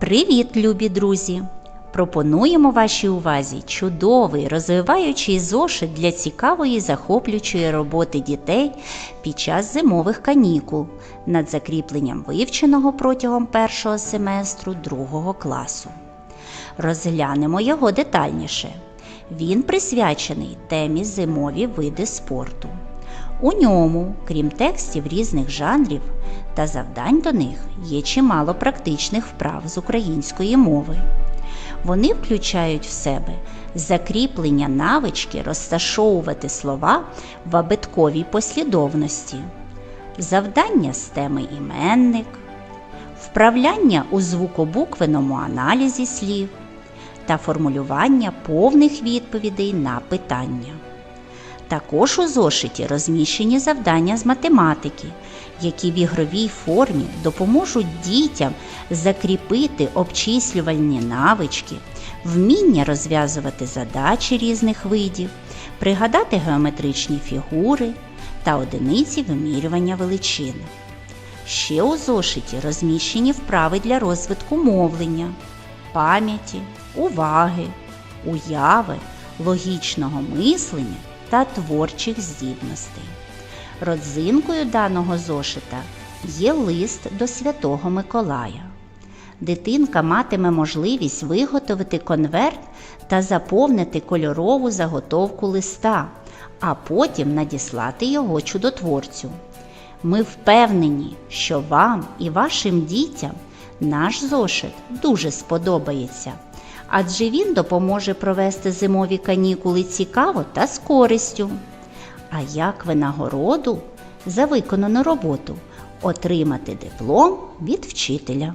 Привіт, любі друзі! Пропонуємо вашій увазі чудовий розвиваючий зошит для цікавої і захоплюючої роботи дітей під час зимових канікул над закріпленням вивченого протягом першого семестру другого класу. Розглянемо його детальніше. Він присвячений темі зимові види спорту. У ньому, крім текстів різних жанрів та завдань до них, є чимало практичних вправ з української мови. Вони включають в себе закріплення навички розташовувати слова в абетковій послідовності, завдання з теми іменник, вправляння у звукобуквеному аналізі слів та формулювання повних відповідей на питання. Також у зошиті розміщені завдання з математики, які в ігровій формі допоможуть дітям закріпити обчислювальні навички, вміння розв'язувати задачі різних видів, пригадати геометричні фігури та одиниці вимірювання величини. Ще у зошиті розміщені вправи для розвитку мовлення, пам'яті, уваги, уяви, логічного мислення та творчих здібностей. Родзинкою даного зошита є лист до Святого Миколая. Дитинка матиме можливість виготовити конверт та заповнити кольорову заготовку листа, а потім надіслати його чудотворцю. Ми впевнені, що вам і вашим дітям наш зошит дуже сподобається, адже він допоможе провести зимові канікули цікаво та з користю. А як винагороду за виконану роботу отримати диплом від вчителя.